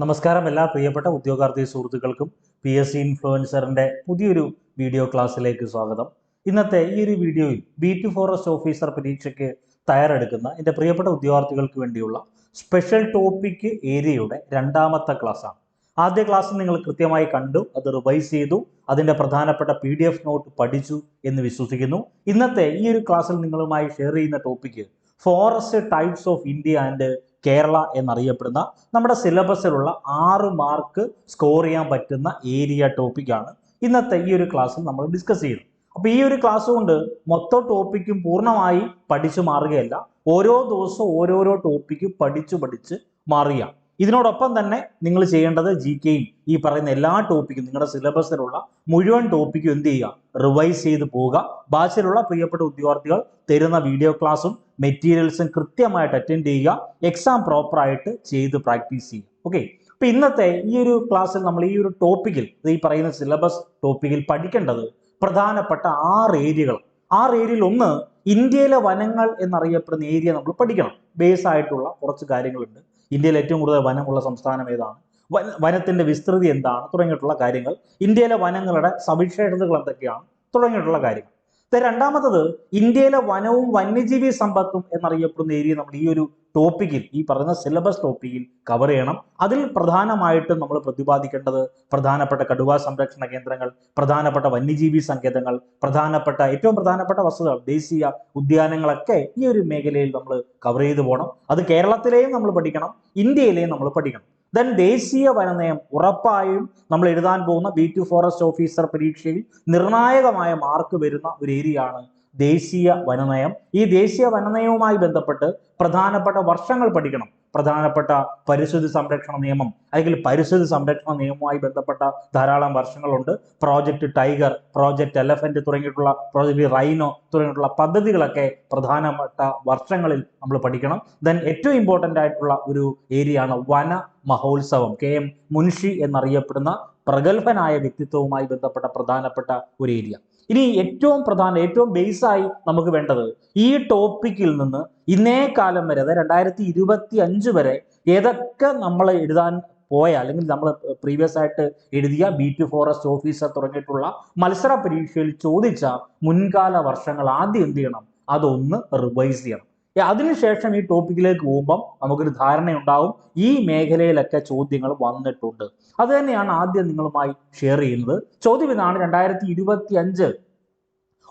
നമസ്കാരം എല്ലാ പ്രിയപ്പെട്ട ഉദ്യോഗാർത്ഥി സുഹൃത്തുക്കൾക്കും പി എസ് സി ഇൻഫ്ലുവൻസറിന്റെ പുതിയൊരു വീഡിയോ ക്ലാസ്സിലേക്ക് സ്വാഗതം. ഇന്നത്തെ ഈ ഒരു വീഡിയോയിൽ ബി ടി ഫോറസ്റ്റ് ഓഫീസർ പരീക്ഷയ്ക്ക് തയ്യാറെടുക്കുന്ന എന്റെ പ്രിയപ്പെട്ട ഉദ്യോഗാർത്ഥികൾക്ക് വേണ്ടിയുള്ള സ്പെഷ്യൽ ടോപ്പിക് ഏരിയയുടെ രണ്ടാമത്തെ ക്ലാസ്സാണ്. ആദ്യ ക്ലാസ് നിങ്ങൾ കൃത്യമായി കണ്ടു അത് റിവൈസ് ചെയ്തു അതിന്റെ പ്രധാനപ്പെട്ട പി ഡി എഫ് നോട്ട് പഠിച്ചു എന്ന് വിശ്വസിക്കുന്നു. ഇന്നത്തെ ഈ ഒരു ക്ലാസ്സിൽ നിങ്ങളുമായി ഷെയർ ചെയ്യുന്ന topic forest types of India and Kerala എന്നറിയപ്പെടുന്ന നമ്മുടെ സിലബസിലുള്ള ആറ് മാർക്ക് സ്കോർ ചെയ്യാൻ പറ്റുന്ന ഏരിയ ടോപ്പിക്കാണ് ഇന്നത്തെ ഈ ഒരു ക്ലാസ്സിൽ നമ്മൾ ഡിസ്കസ് ചെയ്യുന്നത്. അപ്പോൾ ഈ ഒരു ക്ലാസ് കൊണ്ട് മൊത്തം ടോപ്പിക്കും പൂർണമായി പഠിച്ചു മാറുകയല്ല. ഓരോ ദിവസവും ഓരോരോ ടോപ്പിക്ക് പഠിച്ചു പഠിച്ച് മാറുക ഇതിനോടൊപ്പം തന്നെ നിങ്ങൾ ചെയ്യേണ്ടത് ജി കെയും ഈ പറയുന്ന എല്ലാ ടോപ്പിക്കും നിങ്ങളുടെ സിലബസിലുള്ള മുഴുവൻ ടോപ്പിക്കും എന്ത് ചെയ്യുക? റിവൈസ് ചെയ്ത് പോവുക. ബാച്ചിലുള്ള പ്രിയപ്പെട്ട ഉദ്യോഗാർത്ഥികൾ തരുന്ന വീഡിയോ ക്ലാസ്സും മെറ്റീരിയൽസും കൃത്യമായിട്ട് അറ്റൻഡ് ചെയ്യുക. എക്സാം പ്രോപ്പറായിട്ട് ചെയ്ത് പ്രാക്ടീസ് ചെയ്യുക. ഓക്കെ അപ്പൊ ഇന്നത്തെ ഈ ഒരു ക്ലാസ്സിൽ നമ്മൾ ഈ ഒരു ടോപ്പിക്കിൽ ഈ പറയുന്ന സിലബസ് ടോപ്പിക്കിൽ പഠിക്കേണ്ടത് പ്രധാനപ്പെട്ട ആറ് ഏരിയകൾ ആറ് ഏരിയയിൽ ഒന്ന് ഇന്ത്യയിലെ വനങ്ങൾ എന്നറിയപ്പെടുന്ന ഏരിയ നമ്മൾ പഠിക്കണം. ബേസ് ആയിട്ടുള്ള കുറച്ച് കാര്യങ്ങളുണ്ട്. ഇന്ത്യയിൽ ഏറ്റവും കൂടുതൽ വനമുള്ള സംസ്ഥാനം ഏതാണ്? വന വനത്തിന്റെ വിസ്തൃതി എന്താണ്? തുടങ്ങിയിട്ടുള്ള കാര്യങ്ങൾ. ഇന്ത്യയിലെ വനങ്ങളുടെ സവിശേഷതകൾ എന്തൊക്കെയാണ്? തുടങ്ങിയിട്ടുള്ള കാര്യങ്ങൾ. രണ്ടാമത്തത് ഇന്ത്യയിലെ വനവും വന്യജീവി സമ്പത്തും എന്നറിയപ്പെടുന്ന ഏരിയ നമ്മൾ ഈ ഒരു ടോപ്പിക്കിൽ ഈ പറയുന്ന സിലബസ് ടോപ്പിക്കിൽ കവർ ചെയ്യണം. അതിൽ പ്രധാനമായിട്ടും നമ്മൾ പ്രതിപാദിക്കേണ്ടത് പ്രധാനപ്പെട്ട കടുവാ സംരക്ഷണ കേന്ദ്രങ്ങൾ പ്രധാനപ്പെട്ട വന്യജീവി സങ്കേതങ്ങൾ പ്രധാനപ്പെട്ട ഏറ്റവും പ്രധാനപ്പെട്ട വസ്തുതകൾ ദേശീയ ഉദ്യാനങ്ങളൊക്കെ ഈ ഒരു മേഖലയിൽ നമ്മൾ കവർ ചെയ്തു പോകണം. അത് കേരളത്തിലെയും നമ്മൾ പഠിക്കണം ഇന്ത്യയിലെയും നമ്മൾ പഠിക്കണം. ദെൻ ദേശീയ വനനയം ഉറപ്പായും നമ്മൾ എഴുതാൻ പോകുന്ന ബി ടു ഫോറസ്റ്റ് ഓഫീസർ പരീക്ഷയിൽ നിർണായകമായ മാർക്ക് വരുന്ന ഒരു ഏരിയ ആണ് ദേശീയ വനനയം. ഈ ദേശീയ വനനയവുമായി ബന്ധപ്പെട്ട് പ്രധാനപ്പെട്ട വർഷങ്ങൾ പഠിക്കണം. പ്രധാനപ്പെട്ട പരിസ്ഥിതി സംരക്ഷണ നിയമം അല്ലെങ്കിൽ പരിസ്ഥിതി സംരക്ഷണ നിയമവുമായി ബന്ധപ്പെട്ട ധാരാളം വർഷങ്ങളുണ്ട്. പ്രോജക്റ്റ് ടൈഗർ പ്രോജക്റ്റ് എലഫന്റ് തുടങ്ങിയിട്ടുള്ള പ്രോജക്റ്റ് റൈനോ തുടങ്ങിയിട്ടുള്ള പദ്ധതികളൊക്കെ പ്രധാനപ്പെട്ട വർഷങ്ങളിൽ നമ്മൾ പഠിക്കണം. ദെൻ ഏറ്റവും ഇമ്പോർട്ടന്റ് ആയിട്ടുള്ള ഒരു ഏരിയ ആണ് വന മഹോത്സവം. കെ എം മുൻഷി എന്നറിയപ്പെടുന്ന പ്രഗത്ഭനായ വ്യക്തിത്വവുമായി ബന്ധപ്പെട്ട പ്രധാനപ്പെട്ട ഒരു ഏരിയ. ഇനി ഏറ്റവും പ്രധാന ഏറ്റവും ബേസായി നമുക്ക് വേണ്ടത് ഈ ടോപ്പിക്കിൽ നിന്ന് ഇന്നേ കാലം വരെ അതായത് രണ്ടായിരത്തി ഇരുപത്തി അഞ്ച് വരെ ഏതൊക്കെ നമ്മൾ എഴുതാൻ പോയ അല്ലെങ്കിൽ നമ്മൾ പ്രീവിയസ് ആയിട്ട് എഴുതിയ ബി ടു ഫോറസ്റ്റ് ഓഫീസർ തുടങ്ങിയിട്ടുള്ള മത്സര പരീക്ഷയിൽ ചോദിച്ച മുൻകാല വർഷങ്ങൾ ആദ്യം എന്ത് ചെയ്യണം? അതൊന്ന് റിവൈസ് ചെയ്യണം. അതിനുശേഷം ഈ ടോപ്പിക്കിലേക്ക് പോകുമ്പം നമുക്കൊരു ധാരണയുണ്ടാവും. ഈ മേഖലയിലൊക്കെ ചോദ്യങ്ങൾ വന്നിട്ടുണ്ട്. അത് തന്നെയാണ് ആദ്യം നിങ്ങളുമായി ഷെയർ ചെയ്യുന്നത്. ചോദ്യം ഇതാണ് രണ്ടായിരത്തി ഇരുപത്തി അഞ്ച്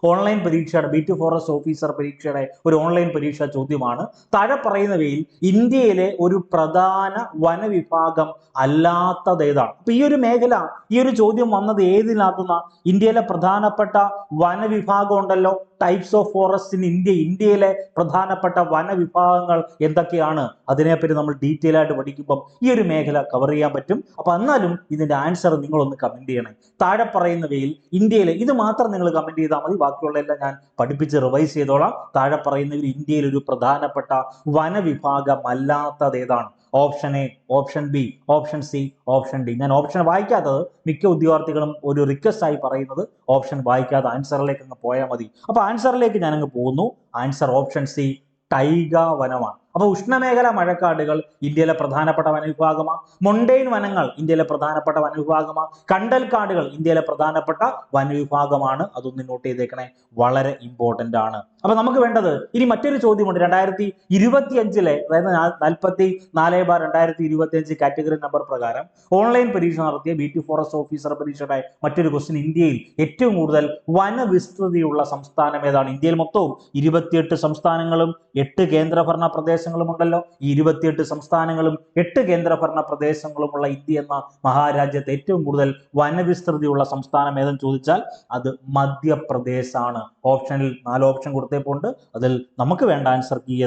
ഓൺലൈൻ പരീക്ഷയുടെ ബി ടു ഫോറസ്റ്റ് ഓഫീസർ പരീക്ഷയുടെ ഒരു ഓൺലൈൻ പരീക്ഷാ ചോദ്യമാണ്. താഴെ പറയുന്നവയിൽ ഇന്ത്യയിലെ ഒരു പ്രധാന വനവിഭാഗം അല്ലാത്തത് ഏതാണ്? അപ്പൊ ഈ ഒരു മേഖല ഈ ഒരു ചോദ്യം വന്നത് ഏതിനകത്തുന്ന ഇന്ത്യയിലെ പ്രധാനപ്പെട്ട വനവിഭാഗം ഉണ്ടല്ലോ. Types of forest in India ഇന്ത്യയിലെ പ്രധാനപ്പെട്ട വനവിഭാഗങ്ങൾ എന്തൊക്കെയാണ്? അതിനെപ്പറ്റി നമ്മൾ ഡീറ്റെയിൽ ആയിട്ട് പഠിക്കുമ്പം ഈ ഒരു മേഖല കവർ ചെയ്യാൻ പറ്റും. അപ്പൊ എന്നാലും ഇതിന്റെ ആൻസർ നിങ്ങളൊന്ന് കമന്റ് ചെയ്യണേ. താഴെ പറയുന്നവയിൽ ഇന്ത്യയിലെ ഇത് മാത്രം നിങ്ങൾ കമന്റ് ചെയ്താൽ മതി. ബാക്കിയുള്ള എല്ലാം ഞാൻ പഠിപ്പിച്ച് റിവൈസ് ചെയ്തോളാം. താഴെ പറയുന്നവയിൽ ഇന്ത്യയിൽ ഒരു പ്രധാനപ്പെട്ട വനവിഭാഗം അല്ലാത്തത് ഏതാണ്? Option A option B option C option D. ഞാൻ ഓപ്ഷൻ വായിക്കാത്തത് മിക്ക ഉദ്യോഗാർത്ഥികളും ഒരു റിക്വസ്റ്റ് ആയി പറയുന്നത് ഓപ്ഷൻ വായിക്കാതെ ആൻസറിലേക്ക് അങ്ങ് പോയാൽ മതി. അപ്പൊ ആൻസറിലേക്ക് ഞാൻ അങ്ങ് പോകുന്നു. ആൻസർ ഓപ്ഷൻ സി ടൈഗ വനമാണ്. അപ്പൊ ഉഷ്ണമേഖല മഴക്കാടുകൾ ഇന്ത്യയിലെ പ്രധാനപ്പെട്ട വനവിഭാഗമാണ് മൊണ്ടെയിൻ വനങ്ങൾ ഇന്ത്യയിലെ പ്രധാനപ്പെട്ട വനവിഭാഗമാണ് കണ്ടൽക്കാടുകൾ ഇന്ത്യയിലെ പ്രധാനപ്പെട്ട വനവിഭാഗമാണ്. അതൊന്ന് നോട്ട് ചെയ്തേക്കണേ. വളരെ ഇമ്പോർട്ടന്റ് ആണ്. അപ്പൊ നമുക്ക് വേണ്ടത് ഇനി മറ്റൊരു ചോദ്യമുണ്ട്. രണ്ടായിരത്തി ഇരുപത്തി അഞ്ചിലെ അതായത് നാൽപ്പത്തി നാല് ബാർ രണ്ടായിരത്തി ഇരുപത്തി അഞ്ച് കാറ്റഗറി നമ്പർ പ്രകാരം ഓൺലൈൻ പരീക്ഷ നടത്തിയ ബി ടി ഫോറസ്റ്റ് ഓഫീസർ പരീക്ഷയുടെ മറ്റൊരു ക്വസ്റ്റ്യൻ ഇന്ത്യയിൽ ഏറ്റവും കൂടുതൽ വനവിസ്തൃതിയുള്ള സംസ്ഥാനം ഏതാണ്? ഇന്ത്യയിൽ മൊത്തവും ഇരുപത്തിയെട്ട് സംസ്ഥാനങ്ങളും എട്ട് കേന്ദ്രഭരണ പ്രദേശങ്ങളും ഉണ്ടല്ലോ. ഈ ഇരുപത്തിയെട്ട് സംസ്ഥാനങ്ങളും എട്ട് കേന്ദ്രഭരണ പ്രദേശങ്ങളുമുള്ള ഇന്ത്യ എന്ന മഹാരാജ്യത്തെ ഏറ്റവും കൂടുതൽ വനവിസ്തൃതിയുള്ള സംസ്ഥാനം ഏതെന്ന് ചോദിച്ചാൽ അത് മധ്യപ്രദേശാണ്. ഓപ്ഷനിൽ നാല് ഓപ്ഷൻ കൊടുത്തേപ്പോണ്ട് അതിൽ നമുക്ക് വേണ്ട ആൻസർ കീ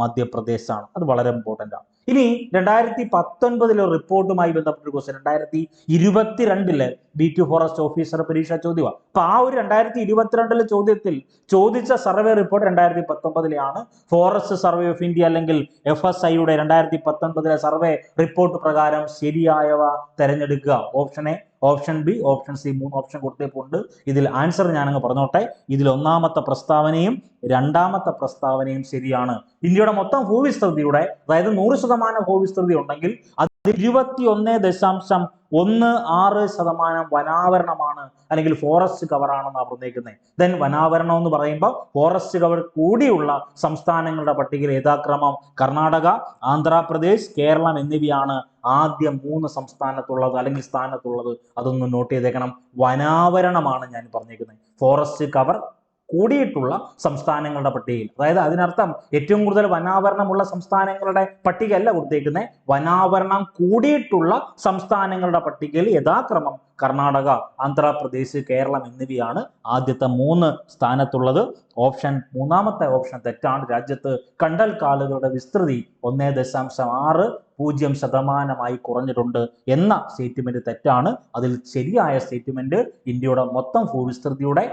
മധ്യപ്രദേശ് ആണ് അത് വളരെ ഇമ്പോർട്ടന്റ് ആണ്. ഇനി രണ്ടായിരത്തി പത്തൊൻപതിലെ റിപ്പോർട്ടുമായി ബന്ധപ്പെട്ട ക്വസ്റ്റ്യൻ രണ്ടായിരത്തി ഇരുപത്തിരണ്ടിലെ ബി ടു ഫോറസ്റ്റ് ഓഫീസർ പരീക്ഷാ ചോദ്യമാണ് അപ്പൊ ആ ഒരു രണ്ടായിരത്തി ഇരുപത്തിരണ്ടിലെ ചോദ്യത്തിൽ ചോദിച്ച സർവേ റിപ്പോർട്ട് രണ്ടായിരത്തി പത്തൊമ്പതിലെയാണ് ഫോറസ്റ്റ് സർവേ ഓഫ് ഇന്ത്യ അല്ലെങ്കിൽ എഫ് എസ് ഐയുടെ രണ്ടായിരത്തി പത്തൊൻപതിലെ സർവേ റിപ്പോർട്ട് പ്രകാരം ശരിയായവ തെരഞ്ഞെടുക്കുക. Option A option B option C മൂന്ന് ഓപ്ഷൻ കൊടുത്തിട്ടുണ്ട് ഇതിൽ ആൻസർ ഞാനങ്ങ് പറഞ്ഞോട്ടെ. ഇതിൽ ഒന്നാമത്തെ പ്രസ്താവനയും രണ്ടാമത്തെ പ്രസ്താവനയും ശരിയാണ്. ഇന്ത്യയുടെ മൊത്തം ഭൂവിസ്തൃതിയുടെ അതായത് നൂറ് ശതമാനം ഭൂവിസ്തൃതി ഉണ്ടെങ്കിൽ ഇരുപത്തി ഒന്ന് ദശാംശം ഒന്ന് ആറ് ശതമാനം വനാവരണമാണ് അല്ലെങ്കിൽ ഫോറസ്റ്റ് കവറാണെന്ന് പറഞ്ഞേക്കുന്നത് ദെൻ വനാവരണം എന്ന് പറയുമ്പോൾ ഫോറസ്റ്റ് കവർ കൂടിയുള്ള സംസ്ഥാനങ്ങളുടെ പട്ടികയിൽ യഥാക്രമം കർണാടക ആന്ധ്രാപ്രദേശ് കേരളം എന്നിവയാണ് ആദ്യം മൂന്ന് സംസ്ഥാനത്തുള്ളത് അല്ലെങ്കിൽ സ്ഥാനത്തുള്ളത്. അതൊന്ന് നോട്ട് ചെയ്തേക്കണം. വനാവരണമാണ് ഞാൻ പറഞ്ഞേക്കുന്നത് ഫോറസ്റ്റ് കവർ കൂടിയിട്ടുള്ള സംസ്ഥാനങ്ങളുടെ പട്ടികയിൽ. അതായത് അതിനർത്ഥം ഏറ്റവും കൂടുതൽ വനാവരണമുള്ള സംസ്ഥാനങ്ങളുടെ പട്ടികയല്ല കൊടുത്തേക്കുന്നത് വനാവരണം കൂടിയിട്ടുള്ള സംസ്ഥാനങ്ങളുടെ പട്ടികയിൽ യഥാക്രമം കർണാടക ആന്ധ്രാപ്രദേശ് കേരളം എന്നിവയാണ് ആദ്യത്തെ മൂന്ന് സ്ഥാനത്തുള്ളത്. ഓപ്ഷൻ മൂന്നാമത്തെ ഓപ്ഷൻ തെറ്റാണ്. രാജ്യത്ത് കണ്ടൽ കാലുകളുടെ വിസ്തൃതി ഒന്നേ ദശാംശം ആറ് പൂജ്യം ശതമാനമായി കുറഞ്ഞിട്ടുണ്ട് എന്ന സ്റ്റേറ്റ്മെന്റ് തെറ്റാണ്. അതിൽ ശരിയായ സ്റ്റേറ്റ്മെന്റ് ഇന്ത്യയുടെ മൊത്തം ഭൂവിസ്തൃതിയുടെ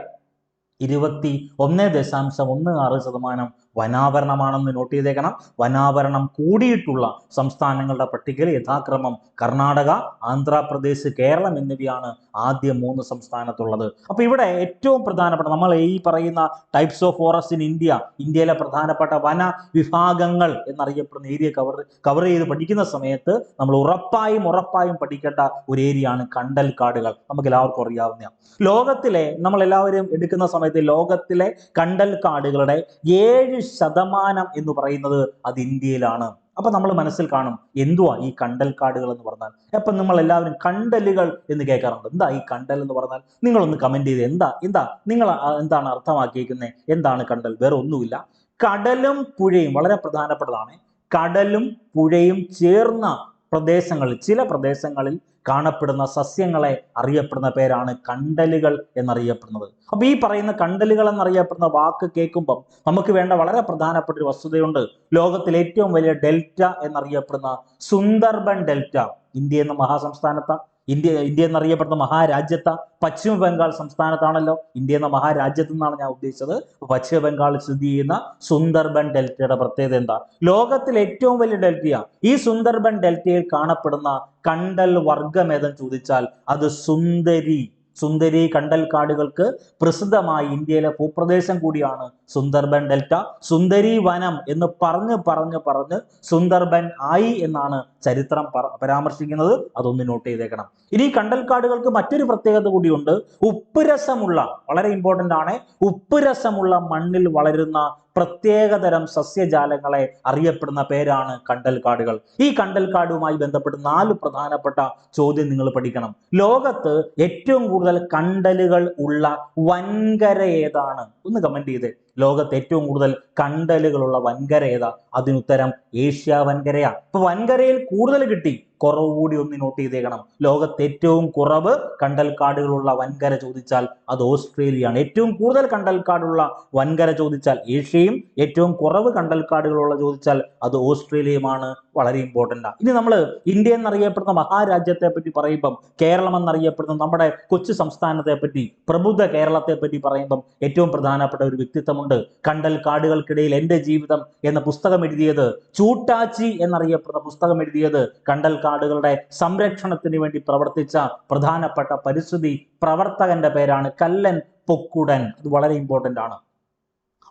ഇരുപത്തി ഒന്ന് ദശാംശം ഒന്ന് ആറ് ശതമാനം വനാവരണമാണെന്ന് നോട്ട് ചെയ്തേക്കണം. വനാവരണം കൂടിയിട്ടുള്ള സംസ്ഥാനങ്ങളുടെ പട്ടികയിൽ യഥാക്രമം കർണാടക ആന്ധ്രാപ്രദേശ് കേരളം എന്നിവയാണ് ആദ്യ മൂന്ന് സംസ്ഥാനത്തുള്ളത്. അപ്പൊ ഇവിടെ ഏറ്റവും പ്രധാനപ്പെട്ട നമ്മൾ ഈ പറയുന്ന types of forest in India ഇന്ത്യയിലെ പ്രധാനപ്പെട്ട വന വിഭാഗങ്ങൾ എന്നറിയപ്പെടുന്ന ഏരിയ കവർ കവർ ചെയ്ത് പഠിക്കുന്ന സമയത്ത് നമ്മൾ ഉറപ്പായും ഉറപ്പായും പഠിക്കേണ്ട ഒരു ഏരിയയാണ് കണ്ടൽ കാടുകൾ. നമുക്ക് എല്ലാവർക്കും അറിയാവുന്ന ലോകത്തിലെ നമ്മൾ എല്ലാവരും എടുക്കുന്ന സമയത്ത് ലോകത്തിലെ കണ്ടൽ കാടുകളുടെ ഏഴ് ശതമാനം എന്ന് പറയുന്നത് അത് ഇന്ത്യയിലാണ്. അപ്പൊ നമ്മൾ മനസ്സിൽ കാണും എന്തുവാ ഈ കണ്ടൽ കാടുകൾ എന്ന് പറഞ്ഞാൽ? അപ്പൊ നമ്മൾ എല്ലാവരും കണ്ടലുകൾ എന്ന് കേൾക്കാറുണ്ട്. എന്താ ഈ കണ്ടൽ എന്ന് പറഞ്ഞാൽ? നിങ്ങളൊന്ന് കമന്റ് ചെയ്ത് എന്താ എന്താ നിങ്ങൾ എന്താണ് അർത്ഥമാക്കിയിരിക്കുന്നത് എന്താണ് കണ്ടൽ? വേറെ ഒന്നുമില്ല. കടലും പുഴയും വളരെ പ്രധാനപ്പെട്ടതാണ്. കടലും പുഴയും ചേർന്ന പ്രദേശങ്ങളിൽ ചില പ്രദേശങ്ങളിൽ കാണപ്പെടുന്ന സസ്യങ്ങളെ അറിയപ്പെടുന്ന പേരാണ് കണ്ടലുകൾ എന്നറിയപ്പെടുന്നത്. അപ്പൊ ഈ പറയുന്ന കണ്ടലുകൾ എന്നറിയപ്പെടുന്ന വാക്ക് കേൾക്കുമ്പം നമുക്ക് വേണ്ട വളരെ പ്രധാനപ്പെട്ട ഒരു വസ്തുതയുണ്ട്. ലോകത്തിലെ ഏറ്റവും വലിയ ഡെൽറ്റ എന്നറിയപ്പെടുന്ന സുന്ദർബൻ ഡെൽറ്റ. ഇന്ത്യ എന്ന മഹാസംസ്ഥാനത്ത. ഇന്ത്യ ഇന്ത്യ എന്നറിയപ്പെടുന്ന മഹാരാജ്യത്ത പശ്ചിമ ബംഗാൾ സംസ്ഥാനത്താണല്ലോ. ഇന്ത്യ എന്ന മഹാരാജ്യത്ത് നിന്നാണ് ഞാൻ ഉദ്ദേശിച്ചത്. പശ്ചിമ ബംഗാളിൽ സ്ഥിതി ചെയ്യുന്ന സുന്ദർബൻ ഡെൽറ്റയുടെ പ്രത്യേകത എന്താ? ലോകത്തിലെ ഏറ്റവും വലിയ ഡെൽറ്റയാണ് ഈ സുന്ദർബൻ ഡെൽറ്റയിൽ കാണപ്പെടുന്ന കണ്ടൽ വർഗം ഏതെന്ന് ചോദിച്ചാൽ അത് സുന്ദരി. സുന്ദരി കണ്ടൽ കാടുകൾക്ക് പ്രസിദ്ധമായ ഇന്ത്യയിലെ ഭൂപ്രദേശം കൂടിയാണ് സുന്ദർബൻ ഡെൽറ്റ. സുന്ദരി വനം എന്ന് പറഞ്ഞ് പറഞ്ഞ് പറഞ്ഞ് സുന്ദർബൻ ആയി എന്നാണ് ചരിത്രം പരാമർശിക്കുന്നത്. അതൊന്ന് നോട്ട് ചെയ്തേക്കണം. ഇനി കണ്ടൽ കാടുകൾക്ക് മറ്റൊരു പ്രത്യേകത കൂടിയുണ്ട്. ഉപ്പ് രസമുള്ള വളരെ ഇമ്പോർട്ടന്റ് ആണ്. ഉപ്പ് രസമുള്ള മണ്ണിൽ വളരുന്ന പ്രത്യേകതരം സസ്യജാലങ്ങളെ അറിയപ്പെടുന്ന പേരാണ് കണ്ടൽക്കാടുകൾ. ഈ കണ്ടൽക്കാടുമായി ബന്ധപ്പെട്ട് നാല് പ്രധാനപ്പെട്ട ചോദ്യം നിങ്ങൾ പഠിക്കണം. ലോകത്ത് ഏറ്റവും കൂടുതൽ കണ്ടലുകൾ ഉള്ള വൻകര ഏതാണ്? ഒന്ന് കമന്റ് ചെയ്തേ. ലോകത്ത് ഏറ്റവും കൂടുതൽ കണ്ടലുകളുള്ള വൻകര ഏതാ? അതിനുത്തരം ഏഷ്യ വൻകരയാ. അപ്പൊ വൻകരയിൽ കൂടുതൽ കിട്ടി. കുറവ് കൂടി ഒന്ന് നോട്ട് ചെയ്തേക്കണം. ലോകത്ത് ഏറ്റവും കുറവ് കണ്ടൽക്കാടുകളുള്ള വൻകര ചോദിച്ചാൽ അത് ഓസ്ട്രേലിയയാണ്. ഏറ്റവും കൂടുതൽ കണ്ടൽക്കാടുള്ള വൻകര ചോദിച്ചാൽ ഏഷ്യയും ഏറ്റവും കുറവ് കണ്ടൽക്കാടുകളുള്ള ചോദിച്ചാൽ അത് ഓസ്ട്രേലിയയുമാണ്. വളരെ ഇമ്പോർട്ടന്റ് ആണ് ഇനി നമ്മൾ ഇന്ത്യ എന്നറിയപ്പെടുന്ന മഹാരാജ്യത്തെ പറ്റി പറയുമ്പം കേരളം എന്നറിയപ്പെടുന്ന നമ്മുടെ കൊച്ചു സംസ്ഥാനത്തെ പറ്റി പ്രബുദ്ധ കേരളത്തെ പറ്റി പറയുമ്പം ഏറ്റവും പ്രധാനപ്പെട്ട ഒരു വ്യക്തിത്വമുണ്ട്. കണ്ടൽ കാടുകൾക്കിടയിൽ എന്റെ ജീവിതം എന്ന പുസ്തകം എഴുതിയത് ചൂട്ടാച്ചി എന്നറിയപ്പെടുന്ന പുസ്തകം എഴുതിയത് കണ്ടൽ കാടുകളുടെ സംരക്ഷണത്തിന് വേണ്ടി പ്രവർത്തിച്ച പ്രധാനപ്പെട്ട പരിസ്ഥിതി പ്രവർത്തകന്റെ പേരാണ് കല്ലൻ പൊക്കുടൻ. അത് വളരെ ഇമ്പോർട്ടന്റ് ആണ്.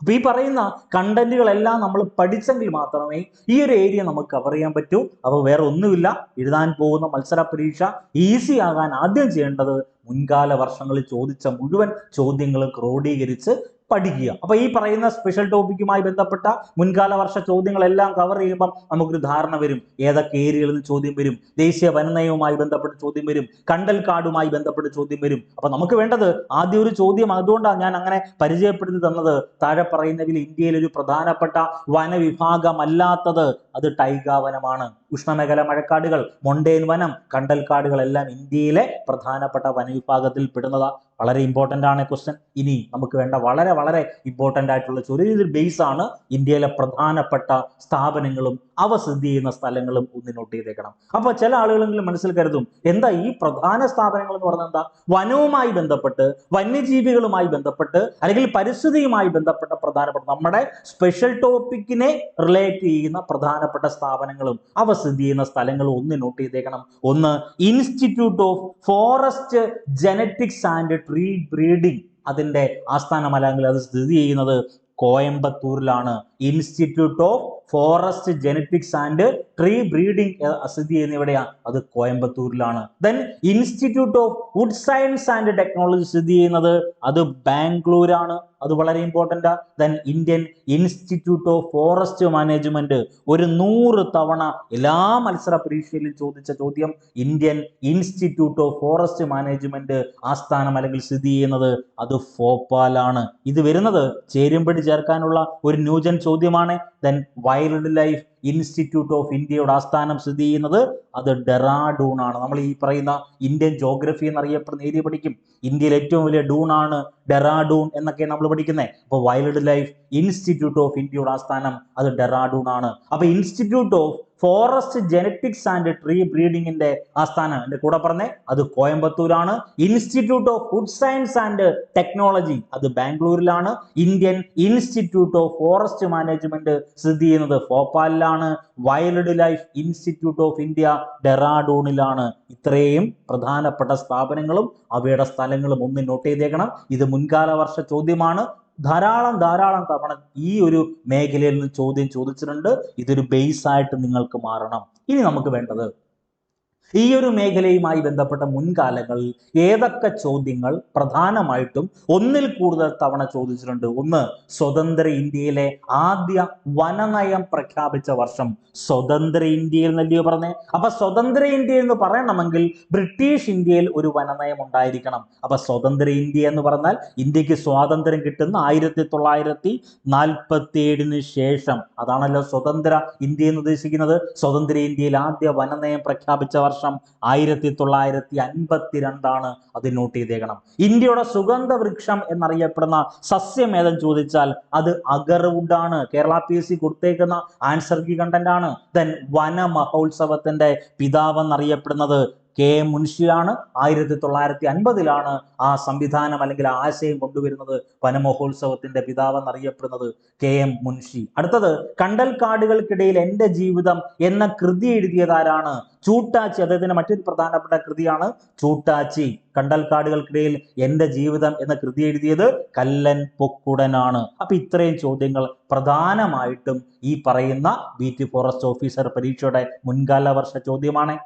അപ്പൊ ഈ പറയുന്ന കണ്ടന്റുകളെല്ലാം നമ്മൾ പഠിച്ചെങ്കിൽ മാത്രമേ ഈ ഒരു ഏരിയ നമുക്ക് കവർ ചെയ്യാൻ പറ്റൂ. അപ്പോൾ വേറെ ഒന്നുമില്ല. എഴുതാൻ പോകുന്ന മത്സര പരീക്ഷ ഈസി ആകാൻ ആദ്യം ചെയ്യേണ്ടത് മുൻകാല വർഷങ്ങളിൽ ചോദിച്ച മുഴുവൻ ചോദ്യങ്ങളും ക്രോഡീകരിച്ച് പഠിക്കുക. അപ്പൊ ഈ പറയുന്ന സ്പെഷ്യൽ ടോപ്പിക്കുമായി ബന്ധപ്പെട്ട മുൻകാല വർഷ ചോദ്യങ്ങളെല്ലാം കവർ ചെയ്യുമ്പം നമുക്കൊരു ധാരണ വരും. ഏതൊക്കെ ഏരിയകളിൽ ചോദ്യം വരും? ദേശീയ വനനയവുമായി ബന്ധപ്പെട്ട ചോദ്യം വരും. കണ്ടൽ കാടുമായി ബന്ധപ്പെട്ട് ചോദ്യം വരും. അപ്പൊ നമുക്ക് വേണ്ടത് ആദ്യം ഒരു ചോദ്യം അതുകൊണ്ടാണ് ഞാൻ അങ്ങനെ പരിചയപ്പെടുത്തി തന്നത്. താഴെ പറയുന്നതിൽ ഇന്ത്യയിൽ ഒരു പ്രധാനപ്പെട്ട വനവിഭാഗമല്ലാത്തത് അത് ടൈഗ വനമാണ്. ഉഷ്ണമേഖല മഴക്കാടുകൾ മൊണ്ടേൻ വനം കണ്ടൽ കാടുകൾ എല്ലാം ഇന്ത്യയിലെ പ്രധാനപ്പെട്ട വനവിഭാഗത്തിൽ പെടുന്നതാ. വളരെ ഇമ്പോർട്ടന്റ് ആണ് ക്വസ്റ്റ്യൻ ഇനി നമുക്ക് വേണ്ട വളരെ വളരെ ഇമ്പോർട്ടന്റ് ആയിട്ടുള്ള ചോദ്യം ഇതിൽ ബേസ് ആണ് ഇന്ത്യയിലെ പ്രധാനപ്പെട്ട സ്ഥാപനങ്ങളും അവ സ്ഥിതി ചെയ്യുന്ന സ്ഥലങ്ങളും ഒന്ന് നോട്ട് ചെയ്തേക്കണം അപ്പൊ ചില ആളുകളെങ്കിലും മനസ്സിൽ കരുതും എന്താ ഈ പ്രധാന സ്ഥാപനങ്ങൾ എന്ന് പറഞ്ഞാൽ എന്താ? വനവുമായി ബന്ധപ്പെട്ട് വന്യജീവികളുമായി ബന്ധപ്പെട്ട് അല്ലെങ്കിൽ പരിസ്ഥിതിയുമായി ബന്ധപ്പെട്ട പ്രധാനപ്പെട്ട നമ്മുടെ സ്പെഷ്യൽ ടോപ്പിക്കിനെ റിലേറ്റ് ചെയ്യുന്ന പ്രധാനപ്പെട്ട സ്ഥാപനങ്ങളും അവ സ്ഥിതി ചെയ്യുന്ന സ്ഥലങ്ങളും ഒന്ന് നോട്ട് ചെയ്തേക്കണം ഒന്ന് institute of forest genetics and tree breeding അതിന്റെ ആസ്ഥാനമല്ലെങ്കിൽ അത് സ്ഥിതി ചെയ്യുന്നത് കോയമ്പത്തൂരിലാണ്. Institute of forest genetics and tree breeding സ്ഥിതി ചെയ്യുന്ന അത് കോയമ്പത്തൂരിലാണ്. Then institute of wood science and technology സ്ഥിതി ചെയ്യുന്നത് അത് ബാംഗ്ലൂരാണ്. അത് വളരെ important then Indian institute of forest management ഒരു നൂറ് തവണ എല്ലാ മത്സര പരീക്ഷയിലും ചോദിച്ച ചോദ്യം Indian institute of forest management ആസ്ഥാനം അല്ലെങ്കിൽ സ്ഥിതി ചെയ്യുന്നത് അത് ഭോപ്പാലാണ്. ഇത് വരുന്നത് ചേരുമ്പടി ചേർക്കാനുള്ള ഒരു ന്യൂജൻ ചോദ്യമാണ്. Then wildlife institute of ഇന്ത്യയുടെ ആസ്ഥാനം സ്ഥിതി ചെയ്യുന്നത് അത് ഡെറാഡൂൺ ആണ്. നമ്മൾ ഈ പറയുന്ന ഇന്ത്യൻ ജോഗ്രഫി എന്നറിയപ്പെടുന്ന ഏരിയ പഠിക്കും. ഇന്ത്യയിൽ ഏറ്റവും വലിയ ഡൂൺ ആണ് ഡെറാഡൂൺ എന്നൊക്കെ നമ്മൾ പഠിക്കുന്നത്. അപ്പോൾ വൈൽഡ് ലൈഫ് ഇൻസ്റ്റിറ്റ്യൂട്ട് ഓഫ് ഇന്ത്യയുടെ ആസ്ഥാനം അത് ഡെറാഡൂൺ ആണ്. അപ്പോൾ institute of forest genetics and tree ബ്രീഡിങ്ങിന്റെ ആസ്ഥാനം. എന്റെ കൂടെ പറഞ്ഞേ അത് കോയമ്പത്തൂരാണ്. Institute of food science and technology അത് ബാംഗ്ലൂരിലാണ്. Indian institute of forest management സ്ഥിതി ചെയ്യുന്നത് ഭോപ്പാലിലാണ്. Wildlife institute of India ഡെറാഡൂണിലാണ്. ഇത്രയും പ്രധാനപ്പെട്ട സ്ഥാപനങ്ങളും അവയുടെ സ്ഥലങ്ങളും ഒന്ന് നോട്ട് ചെയ്തേക്കണം. ഇത് മുൻകാല വർഷ ചോദ്യമാണ്. ധാരാളം ധാരാളം തവണ ഈ ഒരു മേഖലയിൽ നിന്ന് ചോദ്യം ചോദിച്ചിട്ടുണ്ട്. ഇതൊരു ബേസ് ആയിട്ട് നിങ്ങൾക്ക് മാറണം. ഇനി നമുക്ക് വേണ്ടത് ഈ ഒരു മേഖലയുമായി ബന്ധപ്പെട്ട മുൻകാലങ്ങളിൽ ഏതൊക്കെ ചോദ്യങ്ങൾ പ്രധാനമായിട്ടും ഒന്നിൽ കൂടുതൽ തവണ ചോദിച്ചിട്ടുണ്ട്? ഒന്ന് സ്വതന്ത്ര ഇന്ത്യയിലെ ആദ്യ വനനയം പ്രഖ്യാപിച്ച വർഷം സ്വതന്ത്ര ഇന്ത്യയിൽ നല്ലയോ പറഞ്ഞേ? അപ്പൊ സ്വതന്ത്ര ഇന്ത്യ എന്ന് പറയണമെങ്കിൽ ബ്രിട്ടീഷ് ഇന്ത്യയിൽ ഒരു വനനയം ഉണ്ടായിരിക്കണം. അപ്പൊ സ്വതന്ത്ര ഇന്ത്യ എന്ന് പറഞ്ഞാൽ ഇന്ത്യയ്ക്ക് സ്വാതന്ത്ര്യം കിട്ടുന്ന ആയിരത്തി തൊള്ളായിരത്തി നാൽപ്പത്തി ഏഴിന് ശേഷം. അതാണല്ലോ സ്വതന്ത്ര ഇന്ത്യ എന്ന് ഉദ്ദേശിക്കുന്നത്. സ്വതന്ത്ര ഇന്ത്യയിൽ ആദ്യ വനനയം പ്രഖ്യാപിച്ച വർഷം. ആയിരത്തി തൊള്ളായിരത്തി അൻപത്തിരണ്ടാണ് അത് നോട്ട് ചെയ്തേക്കണം. ഇന്ത്യയുടെ സുഗന്ധ വൃക്ഷം എന്നറിയപ്പെടുന്ന സസ്യം ഏതെന്ന് ചോദിച്ചാൽ അത് അഗർവുഡ് ആണ്. കേരള പി എസ് സി കൊടുത്തേക്കുന്ന ആൻസർ കി കണ്ടന്റ് ആണ്. ദെൻ വന മഹോത്സവത്തിന്റെ പിതാവ് എന്നറിയപ്പെടുന്നത് കെ എം മുൻഷിയാണ്. ആയിരത്തി തൊള്ളായിരത്തി അൻപതിലാണ് ആ സംവിധാനം അല്ലെങ്കിൽ ആ ആശയം കൊണ്ടുവരുന്നത് വനമഹോത്സവത്തിന്റെ പിതാവ് എന്നറിയപ്പെടുന്നത് കെ എം മുൻഷി. അടുത്തത് കണ്ടൽ കാടുകൾക്കിടയിൽ എന്റെ ജീവിതം എന്ന കൃതി എഴുതിയതാരാണ്? ചൂട്ടാച്ചി അദ്ദേഹത്തിന്റെ മറ്റൊരു പ്രധാനപ്പെട്ട കൃതിയാണ് ചൂട്ടാച്ചി. കണ്ടൽ കാടുകൾക്കിടയിൽ എന്റെ ജീവിതം എന്ന കൃതി എഴുതിയത് കല്ലൻ പൊക്കുടനാണ്. അപ്പൊ ഇത്രയും ചോദ്യങ്ങൾ പ്രധാനമായിട്ടും ഈ പറയുന്ന ബി ടി ഫോറസ്റ്റ് ഓഫീസർ പരീക്ഷയുടെ മുൻകാല വർഷ ചോദ്യമാണ്.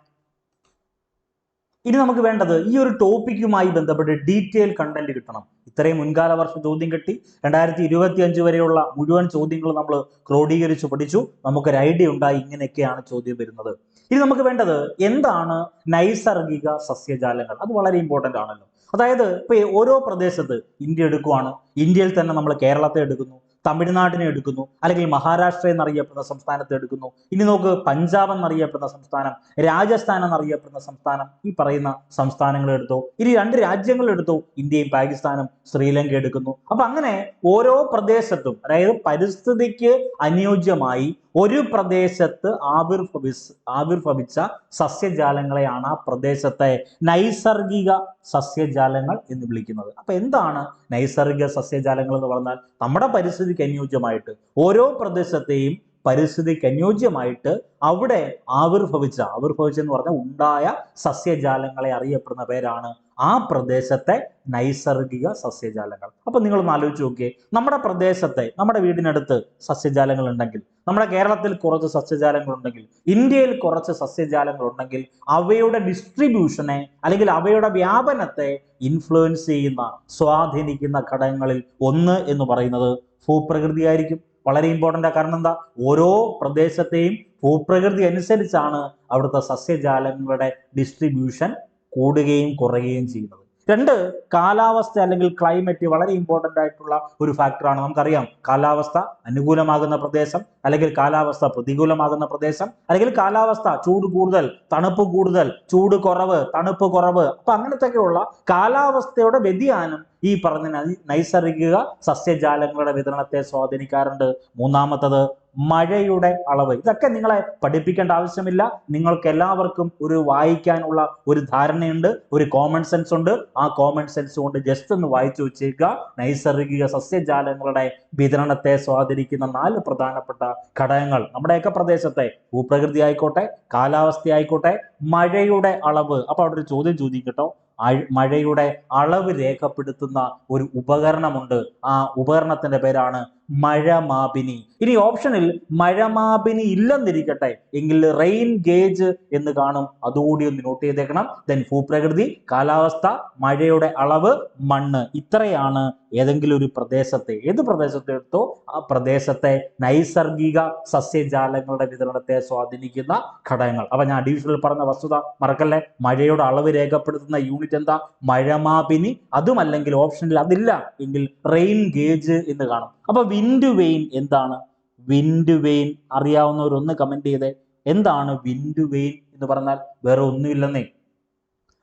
ഇനി നമുക്ക് വേണ്ടത് ഈ ഒരു ടോപ്പിക്കുമായി ബന്ധപ്പെട്ട് ഡീറ്റെയിൽ കണ്ടന്റ് കിട്ടണം. ഇത്രയും മുൻകാല വർഷ ചോദ്യം കിട്ടി. രണ്ടായിരത്തി ഇരുപത്തി അഞ്ച് വരെയുള്ള മുഴുവൻ ചോദ്യങ്ങൾ നമ്മൾ ക്രോഡീകരിച്ച് പഠിച്ചു. നമുക്കൊരു ഐഡിയ ഉണ്ടായി. ഇങ്ങനെയൊക്കെയാണ് ചോദ്യം വരുന്നത്. ഇനി നമുക്ക് വേണ്ടത് എന്താണ് നൈസർഗിക സസ്യജാലങ്ങൾ? അത് വളരെ ഇമ്പോർട്ടന്റ് ആണല്ലോ. അതായത് ഇപ്പൊ ഓരോ പ്രദേശത്ത് ഇന്ത്യ എടുക്കുവാണ്. ഇന്ത്യയിൽ തന്നെ നമ്മൾ കേരളത്തെ എടുക്കുന്നു. തമിഴ്നാടിനെ എടുക്കുന്നു അല്ലെങ്കിൽ മഹാരാഷ്ട്ര എന്നറിയപ്പെടുന്ന സംസ്ഥാനത്തെ എടുക്കുന്നു. ഇനി നോക്ക് പഞ്ചാബ് എന്നറിയപ്പെടുന്ന സംസ്ഥാനം രാജസ്ഥാൻ എന്നറിയപ്പെടുന്ന സംസ്ഥാനം ഈ പറയുന്ന സംസ്ഥാനങ്ങൾ എടുത്തു. ഇനി രണ്ട് രാജ്യങ്ങൾ എടുത്തു ഇന്ത്യയും പാകിസ്ഥാനും ശ്രീലങ്ക എടുക്കുന്നു. അപ്പൊ അങ്ങനെ ഓരോ പ്രദേശത്തും അതായത് പരിസ്ഥിതിക്ക് അനുയോജ്യമായി ഒരു പ്രദേശത്ത് ആവിർഭവി ആവിർഭവിച്ച സസ്യജാലങ്ങളെയാണ് ആ പ്രദേശത്തെ നൈസർഗിക സസ്യജാലങ്ങൾ എന്ന് വിളിക്കുന്നത്. അപ്പൊ എന്താണ് നൈസർഗിക സസ്യജാലങ്ങൾ എന്ന് പറഞ്ഞാൽ നമ്മുടെ പരിസ്ഥിതിക്ക് അനുയോജ്യമായിട്ട് ഓരോ പ്രദേശത്തെയും പരിസ്ഥിതിക്ക് അനുയോജ്യമായിട്ട് അവിടെ ആവിർഭവിച്ച ആവിർഭവിച്ചെന്ന് പറഞ്ഞാൽ ഉണ്ടായ സസ്യജാലങ്ങളെ അറിയപ്പെടുന്ന പേരാണ് ആ പ്രദേശത്തെ നൈസർഗിക സസ്യജാലങ്ങൾ. അപ്പൊ നിങ്ങളൊന്ന് ആലോചിച്ച് നോക്കിയേ. നമ്മുടെ പ്രദേശത്തെ നമ്മുടെ വീടിനടുത്ത് സസ്യജാലങ്ങൾ ഉണ്ടെങ്കിൽ നമ്മുടെ കേരളത്തിൽ കുറച്ച് സസ്യജാലങ്ങൾ ഉണ്ടെങ്കിൽ ഇന്ത്യയിൽ കുറച്ച് സസ്യജാലങ്ങൾ ഉണ്ടെങ്കിൽ അവയുടെ ഡിസ്ട്രിബ്യൂഷനെ അല്ലെങ്കിൽ അവയുടെ വ്യാപനത്തെ ഇൻഫ്ലുവൻസ് ചെയ്യുന്ന സ്വാധീനിക്കുന്ന ഘടകങ്ങളിൽ ഒന്ന് എന്ന് പറയുന്നത് ഭൂപ്രകൃതിയായിരിക്കും വളരെ ഇമ്പോർട്ടന്റ് കാരണം എന്താ? ഓരോ പ്രദേശത്തെയും ഭൂപ്രകൃതി അനുസരിച്ചാണ് അവിടുത്തെ സസ്യജാലങ്ങളുടെ ഡിസ്ട്രിബ്യൂഷൻ കൂടുകയും കുറയുകയും ചെയ്യുന്നത്. രണ്ട് കാലാവസ്ഥ അല്ലെങ്കിൽ ക്ലൈമറ്റ് വളരെ ഇമ്പോർട്ടന്റ് ആയിട്ടുള്ള ഒരു ഫാക്ടറാണ് നമുക്കറിയാം കാലാവസ്ഥ അനുകൂലമാകുന്ന പ്രദേശം അല്ലെങ്കിൽ കാലാവസ്ഥ പ്രതികൂലമാകുന്ന പ്രദേശം അല്ലെങ്കിൽ കാലാവസ്ഥ ചൂട് കൂടുതൽ തണുപ്പ് കൂടുതൽ ചൂട് കുറവ് തണുപ്പ് കുറവ്. അപ്പൊ അങ്ങനത്തെയൊക്കെയുള്ള കാലാവസ്ഥയുടെ വ്യതിയാനം ഈ പറഞ്ഞ നൈസർഗിക സസ്യജാലങ്ങളുടെ വിതരണത്തെ സ്വാധീനിക്കാറുണ്ട്. മൂന്നാമത്തത് മഴയുടെ അളവ്. ഇതൊക്കെ നിങ്ങളെ പഠിപ്പിക്കേണ്ട ആവശ്യമില്ല. നിങ്ങൾക്ക് എല്ലാവർക്കും ഒരു വായിക്കാനുള്ള ഒരു ധാരണയുണ്ട് ഒരു കോമൺ സെൻസ് ഉണ്ട്. ആ കോമൺ സെൻസ് കൊണ്ട് ജസ്റ്റ് ഒന്ന് വായിച്ചു വെച്ചേക്കുക. നൈസർഗിക സസ്യജാലങ്ങളുടെ വിതരണത്തെ സ്വാധീനിക്കുന്ന നാല് പ്രധാനപ്പെട്ട ഘടകങ്ങൾ. നമ്മുടെയൊക്കെ പ്രദേശത്തെ ഭൂപ്രകൃതി ആയിക്കോട്ടെ കാലാവസ്ഥ ആയിക്കോട്ടെ മഴയുടെ അളവ്. അപ്പൊ അവിടെ ഒരു ചോദ്യം ചോദിക്കും കേട്ടോ. അഴ്- മഴയുടെ അളവ് രേഖപ്പെടുത്തുന്ന ഒരു ഉപകരണമുണ്ട്. ആ ഉപകരണത്തിന്റെ പേരാണ് മഴമാപിനി. ഇനി ഓപ്ഷനിൽ മഴമാപിനി ഇല്ലെന്നിരിക്കട്ടെ. എങ്കിൽ റെയിൻ ഗേജ് എന്ന് കാണും. അതുകൂടി ഒന്ന് നോട്ട് ചെയ്തേക്കണം. ദെൻ ഭൂപ്രകൃതി കാലാവസ്ഥ മഴയുടെ അളവ് മണ്ണ്. ഇത്രയാണ് ഏതെങ്കിലും ഒരു പ്രദേശത്തെ. ഏത് പ്രദേശത്തെ എടുത്തോ ആ പ്രദേശത്തെ നൈസർഗിക സസ്യജാലങ്ങളുടെ വിതരണത്തെ സ്വാധീനിക്കുന്ന ഘടകങ്ങൾ. അപ്പൊ ഞാൻ അഡീഷണൽ പറഞ്ഞ വസ്തുത മറക്കല്ലേ? മഴയുടെ അളവ് രേഖപ്പെടുത്തുന്ന യൂണിറ്റ് എന്താ? മഴമാപിനി. അതുമല്ലെങ്കിൽ ഓപ്ഷനിൽ അതില്ല. എങ്കിൽ റെയിൻ ഗേജ് എന്ന് കാണും. അപ്പൊ വിൻഡ് വെയിൻ എന്താണ്? വിൻഡ് വെയിൻ അറിയാവുന്നവരൊന്ന് കമന്റ് ചെയ്തേ. എന്താണ് വിൻഡ് വെയിൻ എന്ന് പറഞ്ഞാൽ വേറെ ഒന്നുമില്ലെന്നേ.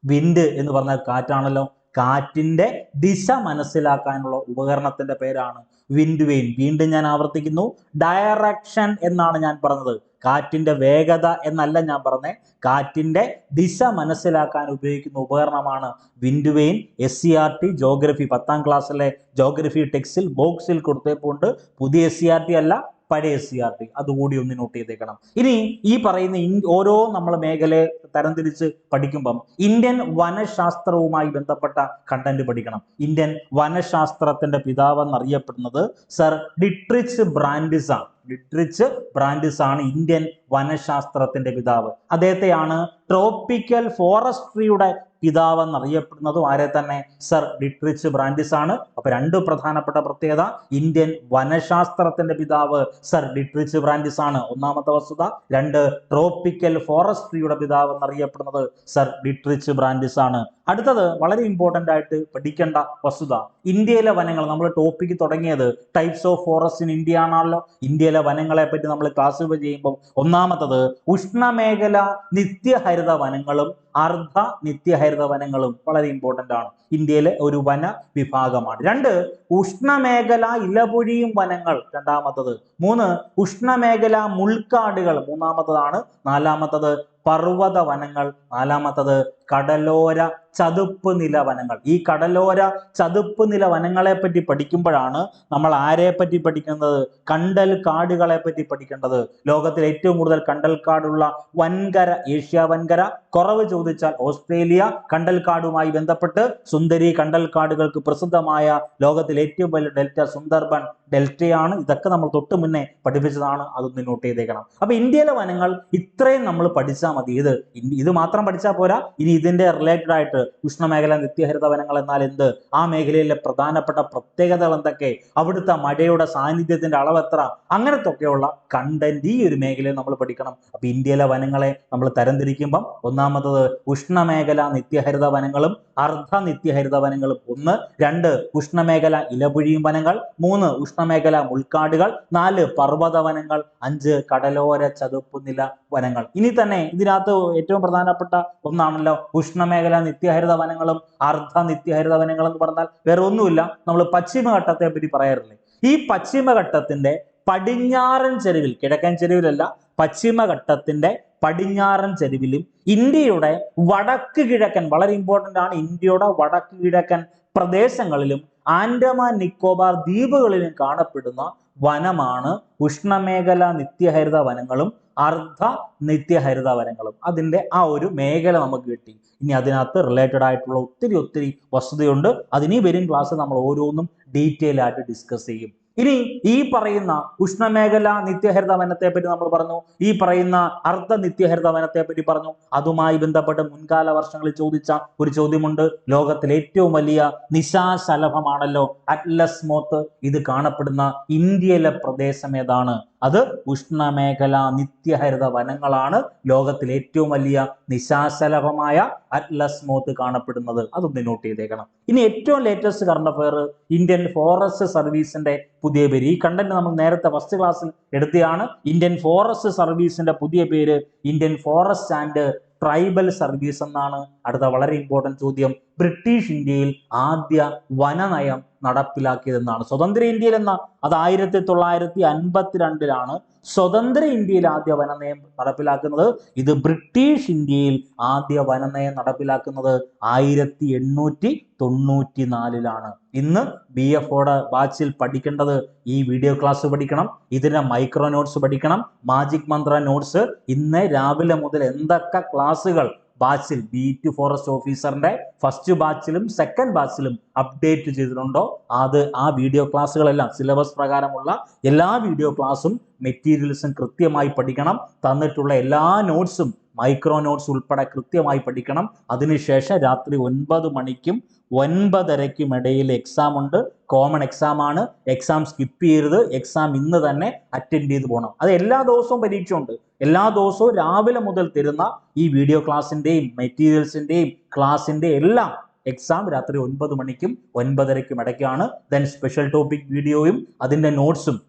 വിൻഡ് എന്ന് പറഞ്ഞാൽ കാറ്റാണല്ലോ. കാറ്റിന്റെ ദിശ മനസ്സിലാക്കാനുള്ള ഉപകരണത്തിന്റെ പേരാണ് വിൻഡ് വെയിൻ വീണ്ടും ഞാൻ ആവർത്തിക്കുന്നു. ഡയറക്ഷൻ എന്നാണ് ഞാൻ പറഞ്ഞത്. കാറ്റിന്റെ വേഗത എന്നല്ല ഞാൻ പറഞ്ഞേ. കാറ്റിന്റെ ദിശ മനസ്സിലാക്കാൻ ഉപയോഗിക്കുന്ന ഉപകരണമാണ് wind vane S C R T geography പത്താം ക്ലാസ്സിലെ ജോഗ്രഫി ടെക്സ്റ്റിൽ ബോക്സിൽ കൊടുത്തേപ്പോണ്ട് പുതിയ എസ് സി ആർ ടി അല്ല പഴയ എസ് സി ആർ ടി അതുകൂടി ഒന്ന് നോട്ട് ചെയ്തേക്കണം. ഇനി ഈ പറയുന്ന ഓരോ നമ്മൾ മേഖലയെ തരംതിരിച്ച് പഠിക്കുമ്പം ഇന്ത്യൻ വനശാസ്ത്രവുമായി ബന്ധപ്പെട്ട കണ്ടന്റ് പഠിക്കണം. ഇന്ത്യൻ വനശാസ്ത്രത്തിന്റെ പിതാവ് എന്നറിയപ്പെടുന്നത് സർ ഡിട്രിച്ച് ബ്രാൻഡിസ് ആണ് ഡിട്രിച്ച് ബ്രാൻഡിസ് ആണ് ഇന്ത്യൻ വനശാസ്ത്രത്തിന്റെ പിതാവ്. അദ്ദേഹത്തെയാണ് ട്രോപ്പിക്കൽ ഫോറസ്ട്രിയുടെ പിതാവ് എന്നറിയപ്പെടുന്നതും ആരെ തന്നെ? സർ ഡിട്രിച്ച് ബ്രാൻഡിസ് ആണ്. അപ്പൊ രണ്ട് പ്രധാനപ്പെട്ട പ്രത്യേകത ഇന്ത്യൻ വനശാസ്ത്രത്തിന്റെ പിതാവ് സർ ഡിട്രിച്ച് ബ്രാൻഡിസ് ആണ്. ഒന്നാമത്തെ വസ്തുത രണ്ട് ട്രോപ്പിക്കൽ ഫോറസ്ട്രിയുടെ പിതാവ് എന്നറിയപ്പെടുന്നത് സർ ഡിട്രിച്ച് ബ്രാൻഡിസ് ആണ്. അടുത്തത് വളരെ ഇമ്പോർട്ടന്റ് ആയിട്ട് പഠിക്കേണ്ട വസ്തുത ഇന്ത്യയിലെ വനങ്ങൾ. നമ്മൾ ടോപ്പിക്ക് തുടങ്ങിയത് types of forest in India ആണല്ലോ. ഇന്ത്യയിലെ വനങ്ങളെ പറ്റി നമ്മൾ ക്ലാസ്സിഫൈ ചെയ്യുമ്പോൾ ഒന്നാമത്തത് ഉഷ്ണമേഖല നിത്യഹരിത വനങ്ങളും അർദ്ധ നിത്യഹരിത വനങ്ങളും വളരെ ഇമ്പോർട്ടന്റ് ആണ്. ഇന്ത്യയിലെ ഒരു വന വിഭാഗമാണ് രണ്ട് ഉഷ്ണമേഖല ഇലപൊഴിയും വനങ്ങൾ. രണ്ടാമത്തത്. മൂന്ന് ഉഷ്ണമേഖല മുൾക്കാടുകൾ. മൂന്നാമത്തതാണ്. നാലാമത്തത് പർവത വനങ്ങൾ നാലാമത്തത് കടലോര ചതുപ്പ് നില വനങ്ങൾ. ഈ കടലോര ചതുപ്പ് നില വനങ്ങളെ പറ്റി പഠിക്കുമ്പോഴാണ് നമ്മൾ ആരെ പറ്റി പഠിക്കുന്നത്? കണ്ടൽ കാടുകളെ പറ്റി പഠിക്കേണ്ടത്. ലോകത്തിൽ ഏറ്റവും കൂടുതൽ കണ്ടൽ കാടുള്ള വൻകര ഏഷ്യ വൻകര കുറവ് ചോദിച്ചാൽ ഓസ്ട്രേലിയ കണ്ടൽക്കാടുമായി ബന്ധപ്പെട്ട് സുന്ദരി കണ്ടൽക്കാടുകൾക്ക് പ്രസിദ്ധമായ ലോകത്തിൽ ഏറ്റവും വലിയ ഡെൽറ്റ സുന്ദർബൻ ഡെൽറ്റയാണ്. ഇതൊക്കെ നമ്മൾ തൊട്ട് മുന്നേ പഠിപ്പിച്ചതാണ്. അതൊന്ന് നോട്ട് ചെയ്തേക്കണം. അപ്പൊ ഇന്ത്യയിലെ വനങ്ങൾ ഇത്രയും നമ്മൾ പഠിച്ചാൽ മതി. ഇത് ഇത് മാത്രം പഠിച്ചാൽ പോരാ. ഇനി ഇതിന്റെ റിലേറ്റഡ് ആയിട്ട് ഉഷ്ണമേഖല നിത്യഹരിത വനങ്ങൾ എന്നാൽ എന്ത്? ആ മേഖലയിലെ പ്രധാനപ്പെട്ട പ്രത്യേകതകൾ എന്തൊക്കെ? അവിടുത്തെ മഴയുടെ സാന്നിധ്യത്തിന്റെ അളവ് എത്ര? അങ്ങനത്തെ ഒക്കെയുള്ള കണ്ടന്റ് ഈ ഒരു മേഖലയിൽ നമ്മൾ പഠിക്കണം. അപ്പൊ ഇന്ത്യയിലെ വനങ്ങളെ നമ്മൾ തരംതിരിക്കുമ്പം ഒന്നാമത്തത് ഉഷ്ണമേഖല നിത്യഹരിത വനങ്ങളും അർദ്ധ നിത്യഹരിത വനങ്ങളും. ഒന്ന് രണ്ട് ഉഷ്ണമേഖല ഇലപുഴിയും വനങ്ങൾ. മൂന്ന് ഉഷ്ണമേഖല മുൾക്കാടുകൾ. നാല് പർവത വനങ്ങൾ. അഞ്ച് കടലോര ചതുപ്പ് നില വനങ്ങൾ. ഇനി തന്നെ ഇതിനകത്ത് ഏറ്റവും പ്രധാനപ്പെട്ട ഒന്നാണല്ലോ ഉഷ്ണമേഖല നിത്യഹരിത വനങ്ങളും അർദ്ധ നിത്യഹരിത വനങ്ങൾ എന്ന് പറഞ്ഞാൽ വേറെ ഒന്നുമില്ല. നമ്മൾ പശ്ചിമഘട്ടത്തെ പറ്റി പറയാറില്ലേ? ഈ പശ്ചിമഘട്ടത്തിന്റെ പടിഞ്ഞാറൻ ചെരുവിൽ കിഴക്കൻ ചെരുവിലല്ല പശ്ചിമഘട്ടത്തിന്റെ പടിഞ്ഞാറൻ ചരിവിലും ഇന്ത്യയുടെ വടക്ക് കിഴക്കൻ വളരെ ഇമ്പോർട്ടന്റ് ആണ് ഇന്ത്യയുടെ വടക്ക് കിഴക്കൻ പ്രദേശങ്ങളിലും ആൻഡമാൻ നിക്കോബാർ ദ്വീപുകളിലും കാണപ്പെടുന്ന വനമാണ് ഉഷ്ണമേഖല നിത്യഹരിത വനങ്ങളും അർദ്ധ നിത്യഹരിത വനങ്ങളും. അതിന്റെ ആ ഒരു മേഖല നമുക്ക് കിട്ടി. ഇനി അതിനകത്ത് റിലേറ്റഡ് ആയിട്ടുള്ള ഒത്തിരി ഒത്തിരി വസ്തുതയുണ്ട്. അതിനി വരും ക്ലാസ് നമ്മൾ ഓരോന്നും ഡീറ്റെയിൽ ആയിട്ട് ഡിസ്കസ് ചെയ്യും. ഇനി ഈ പറയുന്ന ഉഷ്ണമേഖല നിത്യഹരിത വനത്തെ പറ്റി നമ്മൾ പറഞ്ഞു. ഈ പറയുന്ന അർദ്ധ നിത്യഹരിത വനത്തെ പറ്റി പറഞ്ഞു. അതുമായി ബന്ധപ്പെട്ട് മുൻകാല വർഷങ്ങളിൽ ചോദിച്ച ഒരു ചോദ്യമുണ്ട്. ലോകത്തിലെ ഏറ്റവും വലിയ നിശാശലഭമാണല്ലോ അറ്റ്ലസ് മോത്ത്. ഇത് കാണപ്പെടുന്ന ഇന്ത്യയിലെ പ്രദേശം ഏതാണ്? അത് ഉഷ്ണമേഖല നിത്യഹരിത വനങ്ങളാണ് ലോകത്തിലെ ഏറ്റവും വലിയ നിശാശലഭമായ അറ്റ്ലസ് മോത്ത് കാണപ്പെടുന്നത്. അതൊന്ന് നോട്ട് ചെയ്തേക്കണം. ഇനി ഏറ്റവും latest current affair Indian forest സർവീസിന്റെ പുതിയ പേര്. ഈ കണ്ടന്റ് നമ്മൾ നേരത്തെ ഫസ്റ്റ് ക്ലാസ്സിൽ എടുത്തതാണ്. ഇന്ത്യൻ ഫോറസ്റ്റ് സർവീസിന്റെ പുതിയ പേര് Indian forest and tribal service എന്നാണ് അടുത്ത വളരെ ഇമ്പോർട്ടന്റ് ചോദ്യം. ബ്രിട്ടീഷ് ഇന്ത്യയിൽ ആദ്യ വനനയം നടപ്പിലാക്കിയതെന്നാണ്. സ്വതന്ത്ര ഇന്ത്യയിൽ എന്ന അത് ആയിരത്തി തൊള്ളായിരത്തി അൻപത്തിരണ്ടിലാണ് സ്വതന്ത്ര ഇന്ത്യയിൽ ആദ്യ വനനയം നടപ്പിലാക്കുന്നത് ഇത് ബ്രിട്ടീഷ് ഇന്ത്യയിൽ ആദ്യ വനനയം നടപ്പിലാക്കുന്നത് ആയിരത്തി എണ്ണൂറ്റി തൊണ്ണൂറ്റി നാലിലാണ് ഇന്ന് ബി എഫോടെ ബാച്ചിൽ പഠിക്കേണ്ടത് ഈ വീഡിയോ ക്ലാസ് പഠിക്കണം ഇതിന്റെ മൈക്രോ നോട്ട്സ് പഠിക്കണം മാജിക് മന്ത്ര നോട്ട്സ് ഇന്ന് രാവിലെ മുതൽ എന്തൊക്കെ ക്ലാസ്സുകൾ ബാച്ചിൽ ബി ടു ഫോറസ്റ്റ് ഓഫീസറിന്റെ ഫസ്റ്റ് ബാച്ചിലും സെക്കൻഡ് ബാച്ചിലും അപ്ഡേറ്റ് ചെയ്തിട്ടുണ്ടോ? അത് ആ വീഡിയോ ക്ലാസ്സുകളെല്ലാം സിലബസ് പ്രകാരമുള്ള എല്ലാ വീഡിയോ ക്ലാസ്സും മെറ്റീരിയൽസും കൃത്യമായി പഠിക്കണം. തന്നിട്ടുള്ള എല്ലാ നോട്ട്സും മൈക്രോ നോട്ട്സ് ഉൾപ്പെടെ കൃത്യമായി പഠിക്കണം. അതിനുശേഷം രാത്രി ഒൻപത് മണിക്കും ഒൻപതരയ്ക്കും ഇടയിൽ എക്സാം ഉണ്ട്. കോമൺ എക്സാം ആണ്. എക്സാം സ്കിപ്പ് ചെയ്യരുത്. എക്സാം ഇന്ന് തന്നെ അറ്റൻഡ് ചെയ്ത് പോകണം അത് എല്ലാ ദിവസവും പരീക്ഷ ഉണ്ട് എല്ലാ ദിവസവും രാവിലെ മുതൽ തരുന്ന ഈ വീഡിയോ ക്ലാസ്സിന്റെയും മെറ്റീരിയൽസിന്റെയും ക്ലാസ്സിന്റെ എല്ലാം എക്സാം രാത്രി ഒൻപത് മണിക്കും ഒൻപതരയ്ക്കും ഇടയ്ക്കാണ്. ദെൻ സ്പെഷ്യൽ ടോപ്പിക് വീഡിയോയും അതിന്റെ നോട്ട്സും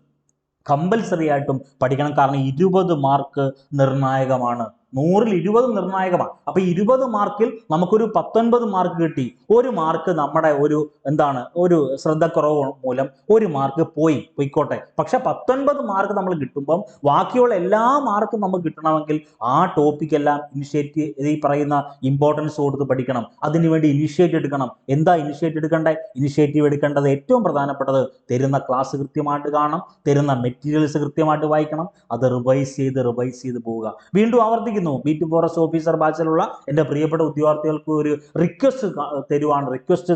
കമ്പൽസറി ആയിട്ടും പഠിക്കണം. കാരണം ഇരുപത് മാർക്ക് നിർണായകമാണ്. നൂറിൽ ഇരുപത് നിർണായകമാണ്. അപ്പൊ ഇരുപത് മാർക്കിൽ നമുക്കൊരു പത്തൊൻപത് മാർക്ക് കിട്ടി. ഒരു മാർക്ക് നമ്മുടെ ഒരു എന്താണ് ഒരു ശ്രദ്ധക്കുറവ് മൂലം ഒരു മാർക്ക് പോയി. പോയിക്കോട്ടെ. പക്ഷെ പത്തൊൻപത് മാർക്ക് നമ്മൾ കിട്ടുമ്പം ബാക്കിയുള്ള എല്ലാ മാർക്കും നമുക്ക് കിട്ടണമെങ്കിൽ ആ ടോപ്പിക് എല്ലാം ഇനിഷ്യേറ്റ് ഈ പറയുന്ന ഇമ്പോർട്ടൻസ് കൊടുത്ത് പഠിക്കണം. അതിനുവേണ്ടി ഇനിഷ്യേറ്റ് എടുക്കണം. എന്താ ഇനിഷ്യേറ്റ് എടുക്കേണ്ടത് ഇനിഷ്യേറ്റീവ് എടുക്കേണ്ടത് ഏറ്റവും പ്രധാനപ്പെട്ടത് തരുന്ന ക്ലാസ് കൃത്യമായിട്ട് കാണണം. തരുന്ന മെറ്റീരിയൽസ് കൃത്യമായിട്ട് വായിക്കണം. അത് റിവൈസ് ചെയ്ത് റിവൈസ് ചെയ്ത് പോവുക. വീണ്ടും ആവർത്തിക്കുന്നു. ബീറ്റ് ഫോറസ്റ്റ് ഓഫീസർ ബാച്ചിലുള്ള എന്റെ പ്രിയപ്പെട്ട ഉദ്യോഗാർത്ഥികൾക്ക് ഒരു റിക്വസ്റ്റ് തരുവാണ്. റിക്വസ്റ്റ്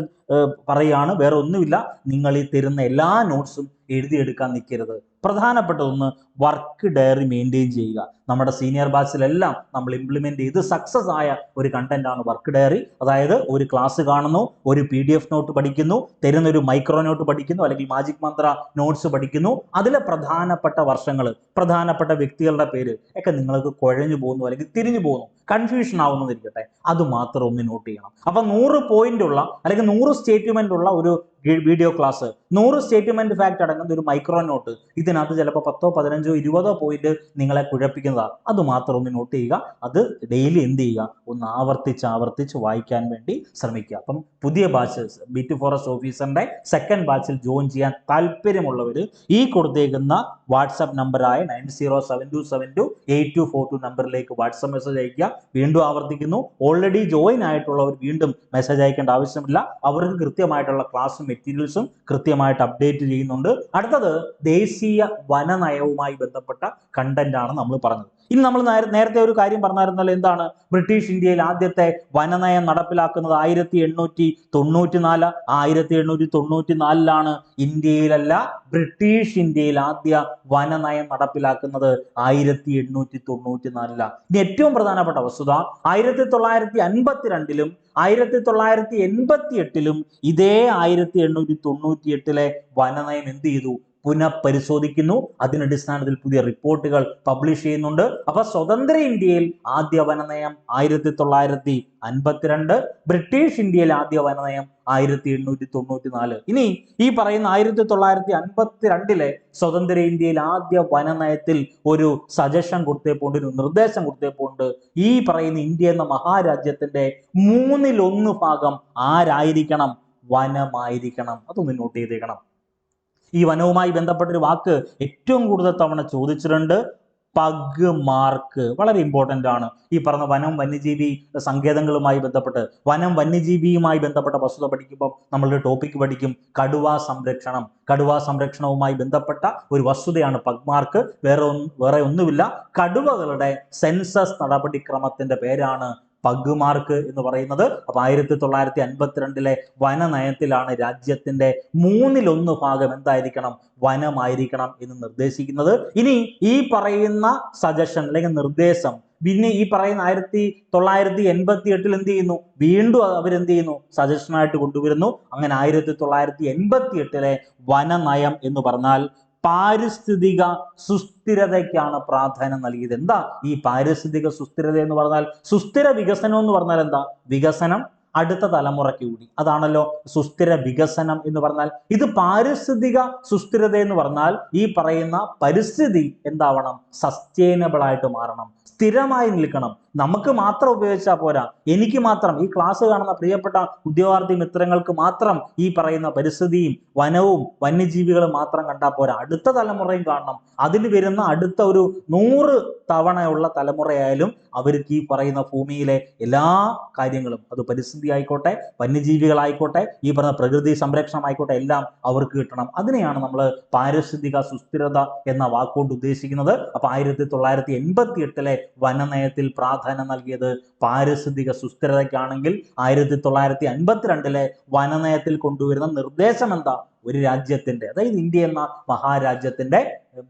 പറയുകയാണ്. വേറെ ഒന്നുമില്ല. നിങ്ങൾ ഈ തരുന്ന എല്ലാ നോട്ട്സും എഴുതിയെടുക്കാൻ നിൽക്കരുത്. പ്രധാനപ്പെട്ട ഒന്ന് വർക്ക് ഡയറി മെയിന്റെയിൻ ചെയ്യുക. നമ്മുടെ സീനിയർ ബാച്ചിലെല്ലാം നമ്മൾ ഇംപ്ലിമെന്റ് ചെയ്ത് സക്സസ് ആയ ഒരു കണ്ടന്റ് ആണ് വർക്ക് ഡയറി അതായത് ഒരു ക്ലാസ് കാണുന്നു ഒരു പി ഡി എഫ് നോട്ട് പഠിക്കുന്നു തരുന്ന ഒരു മൈക്രോ നോട്ട് പഠിക്കുന്നു അല്ലെങ്കിൽ മാജിക് മന്ത്ര നോട്ട്സ് പഠിക്കുന്നു. അതിലെ പ്രധാനപ്പെട്ട വർഷങ്ങൾ പ്രധാനപ്പെട്ട വ്യക്തികളുടെ പേര് ഒക്കെ നിങ്ങൾക്ക് കുഴഞ്ഞു പോകുന്നു അല്ലെങ്കിൽ തിരിഞ്ഞു പോകുന്നു. കൺഫ്യൂഷൻ ആവുന്നതിരിക്കട്ടെ. അത് മാത്രം ഒന്ന് നോട്ട് ചെയ്യണം. അപ്പൊ നൂറ് പോയിന്റ് ഉള്ള അല്ലെങ്കിൽ നൂറ് സ്റ്റേറ്റ്മെന്റ് ഉള്ള ഒരു വീഡിയോ ക്ലാസ് നൂറ് സ്റ്റേറ്റ്മെന്റ് ഫാക്ട് അടങ്ങുന്ന ഒരു മൈക്രോ നോട്ട് ഇതിനകത്ത് ചിലപ്പോൾ പത്തോ പതിനഞ്ചോ ഇരുപതോ പോയിന്റ് നിങ്ങളെ കുഴപ്പിക്കുന്നതാണ് അത് മാത്രം ഒന്ന് നോട്ട് ചെയ്യുക. അത് ഡെയിലി എന്ത് ചെയ്യുക? ഒന്ന് ആവർത്തിച്ച് ആവർത്തിച്ച് വായിക്കാൻ വേണ്ടി ശ്രമിക്കുക. അപ്പം പുതിയ ബാച്ച് ബിറ്റ് ഫോറസ്റ്റ് ഓഫീസറിന്റെ സെക്കൻഡ് ബാച്ചിൽ ജോയിൻ ചെയ്യാൻ താല്പര്യമുള്ളവർ ഈ കൊടുത്തേക്കുന്ന വാട്സപ്പ് നമ്പറായ nine zero seven two seven two eight two four two നമ്പറിലേക്ക് വാട്സപ്പ് മെസ്സേജ് അയക്കുക വീണ്ടും ആവർത്തിക്കുന്നു. ഓൾറെഡി ജോയിൻ ആയിട്ടുള്ളവർ വീണ്ടും മെസ്സേജ് അയക്കേണ്ട ആവശ്യമില്ല. അവർക്ക് കൃത്യമായിട്ടുള്ള ക്ലാസ്സും മെറ്റീരിയൽസും കൃത്യമായിട്ട് അപ്ഡേറ്റ് ചെയ്യുന്നുണ്ട്. അടുത്തത് ദേശീയ വനനയവുമായി ബന്ധപ്പെട്ട കണ്ടന്റ് ആണ് നമ്മൾ പറഞ്ഞത്. ഇനി നമ്മൾ നേരത്തെ ഒരു കാര്യം പറഞ്ഞായിരുന്നല്ലോ എന്താണ് ബ്രിട്ടീഷ് ഇന്ത്യയിൽ ആദ്യത്തെ വനനയം നടപ്പിലാക്കുന്നത് ആയിരത്തി എണ്ണൂറ്റി തൊണ്ണൂറ്റി നാല് ആയിരത്തി എണ്ണൂറ്റി തൊണ്ണൂറ്റി നാലിലാണ് ഇന്ത്യയിലല്ല ബ്രിട്ടീഷ് ഇന്ത്യയിൽ ആദ്യ വനനയം നടപ്പിലാക്കുന്നത് ആയിരത്തി എണ്ണൂറ്റി തൊണ്ണൂറ്റി നാലിലാണ് ഇനി ഏറ്റവും പ്രധാനപ്പെട്ട വസ്തുത ആയിരത്തി തൊള്ളായിരത്തി അൻപത്തിരണ്ടിലും ആയിരത്തി തൊള്ളായിരത്തി എൺപത്തി എട്ടിലും ഇതേ ആയിരത്തി എണ്ണൂറ്റി തൊണ്ണൂറ്റി എട്ടിലെ വനനയം എന്ത് ചെയ്തു? പുനഃപരിശോധിക്കുന്നു. അതിനടിസ്ഥാനത്തിൽ പുതിയ റിപ്പോർട്ടുകൾ പബ്ലിഷ് ചെയ്യുന്നുണ്ട്. അപ്പൊ സ്വതന്ത്ര ഇന്ത്യയിൽ ആദ്യ വനനയം ആയിരത്തി തൊള്ളായിരത്തി അൻപത്തിരണ്ട് ബ്രിട്ടീഷ് ഇന്ത്യയിൽ ആദ്യ വനനയം ആയിരത്തി എണ്ണൂറ്റി തൊണ്ണൂറ്റി നാല് ഇനി ഈ പറയുന്ന ആയിരത്തി തൊള്ളായിരത്തി അൻപത്തിരണ്ടിലെ സ്വതന്ത്ര ഇന്ത്യയിൽ ആദ്യ വനനയത്തിൽ ഒരു സജഷൻ കൊടുത്തേപ്പോണ്ട് ഒരു നിർദ്ദേശം കൊടുത്തേപ്പോണ്ട്. ഈ പറയുന്ന ഇന്ത്യ എന്ന മഹാരാജ്യത്തിന്റെ മൂന്നിലൊന്ന് ഭാഗം ആരായിരിക്കണം? വനമായിരിക്കണം. അതൊന്ന് നോട്ട് ചെയ്തേക്കണം. ഈ വനവുമായി ബന്ധപ്പെട്ട ഒരു വാക്ക് ഏറ്റവും കൂടുതൽ തവണ ചോദിച്ചിട്ടുണ്ട്. പഗ് മാർക്ക് വളരെ ഇമ്പോർട്ടന്റ് ആണ്. ഈ പറഞ്ഞ വനം വന്യജീവി സങ്കേതങ്ങളുമായി ബന്ധപ്പെട്ട് വനം വന്യജീവിയുമായി ബന്ധപ്പെട്ട വസ്തുത പഠിക്കുമ്പോൾ നമ്മളൊരു ടോപ്പിക്ക് പഠിക്കും. കടുവ സംരക്ഷണം. കടുവ സംരക്ഷണവുമായി ബന്ധപ്പെട്ട ഒരു വസ്തുതയാണ് പഗ് മാർക്ക്. വേറെ വേറെ ഒന്നുമില്ല. കടുവകളുടെ സെൻസസ് നടപടിക്രമത്തിന്റെ പേരാണ് പഗ് മാർക്ക് എന്ന് പറയുന്നത്. അപ്പൊ ആയിരത്തി തൊള്ളായിരത്തി അൻപത്തിരണ്ടിലെ വനനയത്തിലാണ് രാജ്യത്തിന്റെ മൂന്നിലൊന്ന് ഭാഗം എന്തായിരിക്കണം? വനമായിരിക്കണം എന്ന് നിർദ്ദേശിക്കുന്നത്. ഇനി ഈ പറയുന്ന സജഷൻ അല്ലെങ്കിൽ നിർദ്ദേശം പിന്നെ ഈ പറയുന്ന ആയിരത്തി തൊള്ളായിരത്തി എൺപത്തി എട്ടിൽ എന്ത് ചെയ്യുന്നു? വീണ്ടും അവരെന്ത് ചെയ്യുന്നു? സജഷനായിട്ട് കൊണ്ടുവരുന്നു. അങ്ങനെ ആയിരത്തി തൊള്ളായിരത്തി എൺപത്തി എട്ടിലെ വനനയം എന്ന് പറഞ്ഞാൽ പാരിസ്ഥിതിക സുസ്ഥിരതയ്ക്കാണ് പ്രാധാന്യം നൽകിയത്. എന്താ? ഈ പാരിസ്ഥിതിക സുസ്ഥിരത എന്ന് പറഞ്ഞാൽ സുസ്ഥിര വികസനം എന്ന് പറഞ്ഞാൽ എന്താ? വികസനം അടുത്ത തലമുറയ്ക്ക് കൂടി. അതാണല്ലോ സുസ്ഥിര വികസനം എന്ന് പറഞ്ഞാൽ. ഇത് പാരിസ്ഥിതിക സുസ്ഥിരത എന്ന് പറഞ്ഞാൽ ഈ പറയുന്ന പരിസ്ഥിതി എന്താവണം? സസ്റ്റൈനബിൾ ആയിട്ട് മാറണം. സ്ഥിരമായി നിൽക്കണം. നമുക്ക് മാത്രം ഉപയോഗിച്ചാൽ പോരാ. എനിക്ക് മാത്രം ഈ ക്ലാസ് കാണുന്ന പ്രിയപ്പെട്ട ഉദ്യോഗാർത്ഥി മിത്രങ്ങൾക്ക് മാത്രം ഈ പറയുന്ന പരിസ്ഥിതിയും വനവും വന്യജീവികളും മാത്രം കണ്ടാൽ പോരാ. അടുത്ത തലമുറയും കാണണം. അതിന് വരുന്ന അടുത്ത ഒരു നൂറ് തവണയുള്ള തലമുറയായാലും അവർക്ക് ഈ പറയുന്ന ഭൂമിയിലെ എല്ലാ കാര്യങ്ങളും അത് പരിസ്ഥിതി ആയിക്കോട്ടെ വന്യജീവികളായിക്കോട്ടെ ഈ പറഞ്ഞ പ്രകൃതി സംരക്ഷണം ആയിക്കോട്ടെ എല്ലാം അവർക്ക് കിട്ടണം. അതിനെയാണ് നമ്മൾ പാരിസ്ഥിതിക സുസ്ഥിരത എന്ന വാക്കുകൊണ്ട് ഉദ്ദേശിക്കുന്നത്. അപ്പൊ ആയിരത്തി തൊള്ളായിരത്തി എൺപത്തി എട്ടിലെ വനനയത്തിൽ പ്രാ പ്രാധാന്യം നൽകിയത് പാരിസ്ഥിതിക സുസ്ഥിരതയ്ക്കാണെങ്കിൽ ആയിരത്തി തൊള്ളായിരത്തി അൻപത്തിരണ്ടിലെ വനനയത്തിൽ കൊണ്ടുവരുന്ന നിർദ്ദേശം എന്താ? ഒരു രാജ്യത്തിന്റെ അതായത് ഇന്ത്യ എന്ന മഹാരാജ്യത്തിന്റെ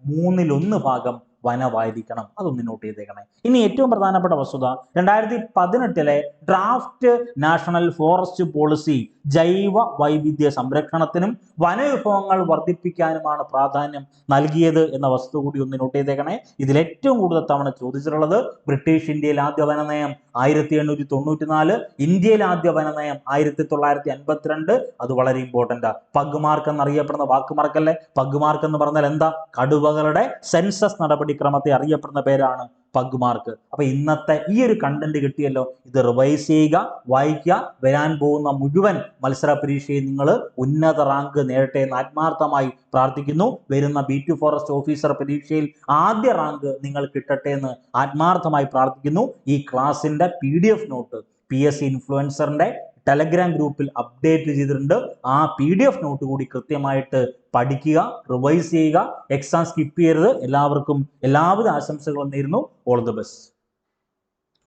മൂന്നിലൊന്ന് ഭാഗം വനമായിരിക്കണം അതൊന്ന് നോട്ട് ചെയ്തേക്കണേ. ഇനി ഏറ്റവും പ്രധാനപ്പെട്ട വസ്തുത രണ്ടായിരത്തി പതിനെട്ടിലെ ഡ്രാഫ്റ്റ് നാഷണൽ ഫോറസ്റ്റ് പോളിസി ജൈവ വൈവിധ്യ സംരക്ഷണത്തിനും വനവിഭവങ്ങൾ വർദ്ധിപ്പിക്കാനുമാണ് പ്രാധാന്യം നൽകിയത് എന്ന വസ്തു കൂടി ഒന്ന് നോട്ട് ചെയ്തേക്കണേ. ഇതിൽ ഏറ്റവും കൂടുതൽ തവണ ചോദിച്ചിട്ടുള്ളത് ബ്രിട്ടീഷ് ഇന്ത്യയിൽ ആദ്യ വന നയം ആയിരത്തി എണ്ണൂറ്റി തൊണ്ണൂറ്റി നാല് ഇന്ത്യയിൽ ആദ്യ വന നയം ആയിരത്തി തൊള്ളായിരത്തി അൻപത്തിരണ്ട് അത് വളരെ ഇമ്പോർട്ടന്റ് പഗ്മാർക്ക് എന്നറിയപ്പെടുന്ന വാക്ക് മാർക്കല്ലേ പഗ്മാർക്ക് എന്ന് പറഞ്ഞാൽ എന്താ? കടുവകളുടെ സെൻസസ് നടപടിക്രമത്തെ അറിയപ്പെടുന്ന പേരാണ് പഗ്മാർക്ക്. അപ്പൊ ഇന്നത്തെ ഈ ഒരു കണ്ടന്റ് കിട്ടിയല്ലോ ഇത് റിവൈസ് ചെയ്യുക വായിക്കുക വരാൻ പോകുന്ന മുഴുവൻ മത്സര പരീക്ഷയിൽ നിങ്ങൾ ഉന്നത റാങ്ക് നേടട്ടെ എന്ന് ആത്മാർത്ഥമായി പ്രാർത്ഥിക്കുന്നു. വരുന്ന ബി ടു ഫോറസ്റ്റ് ഓഫീസർ പരീക്ഷയിൽ ആദ്യ റാങ്ക് നിങ്ങൾ കിട്ടട്ടെ എന്ന് ആത്മാർത്ഥമായി പ്രാർത്ഥിക്കുന്നു. ഈ ക്ലാസിന്റെ P D F note P S C ഇൻഫ്ലുവൻസറിന്റെ Telegram ഗ്രൂപ്പിൽ അപ്ഡേറ്റ് ചെയ്തിട്ടുണ്ട്. ആ പി ഡി എഫ് നോട്ട് കൂടി കൃത്യമായിട്ട് പഠിക്കുക റിവൈസ് ചെയ്യുക എക്സാം സ്കിപ്പ് ചെയ്യരുത്. എല്ലാവർക്കും എല്ലാവിധ ആശംസകളും നേരുന്നു. All the best